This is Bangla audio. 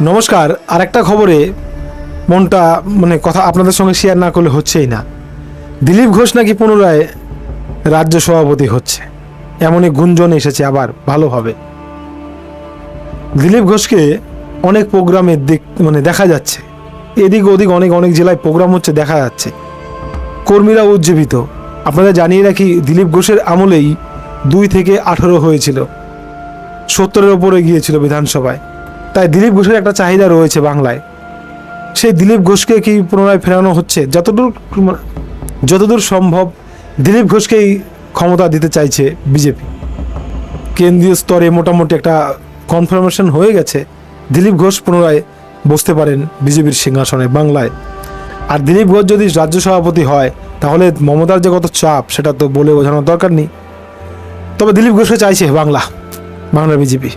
নমস্কার, আরেকটা খবরে মনটা মানে কথা আপনাদের সঙ্গে শেয়ার না করলে হচ্ছেই না। দিলীপ ঘোষ নাকি পুনরায় রাজ্য সভাপতি হচ্ছে। এমনই গুঞ্জন এসেছে আবার ভালোভাবে দিলীপ ঘোষকে অনেক প্রোগ্রামে মানে দেখা যাচ্ছে। এদিক ওদিক অনেক অনেক জেলায় প্রোগ্রাম হচ্ছে, দেখা যাচ্ছে। কর্মীরা উজ্জীবিত। আপনারা জানিয়ে রাখি, দিলীপ ঘোষের আমলেই দুই থেকে আঠেরো হয়েছিল। সত্তরের ওপরে গিয়েছিল বিধানসভায়। তাই দিলীপ ঘোষের একটা চাহিদা রয়েছে বাংলায়। সেই দিলীপ ঘোষকে কি পুনরায় ফেরানো হচ্ছে? যতদূর যতদূর সম্ভব দিলীপ ঘোষকেই ক্ষমতা দিতে চাইছে বিজেপি। কেন্দ্রীয় স্তরে মোটামুটি একটা কনফার্মেশন হয়ে গেছে। দিলীপ ঘোষ পুনরায় বসতে পারেন বিজেপির সিংহাসনে বাংলায়। আর দিলীপ ঘোষ যদি রাজ্য সভাপতি হয়, তাহলে মমতার যে কত চাপ, সেটা তো বলে বোঝানোর দরকার নেই। তবে দিলীপ ঘোষকে চাইছে বাংলা বাংলা বিজেপি।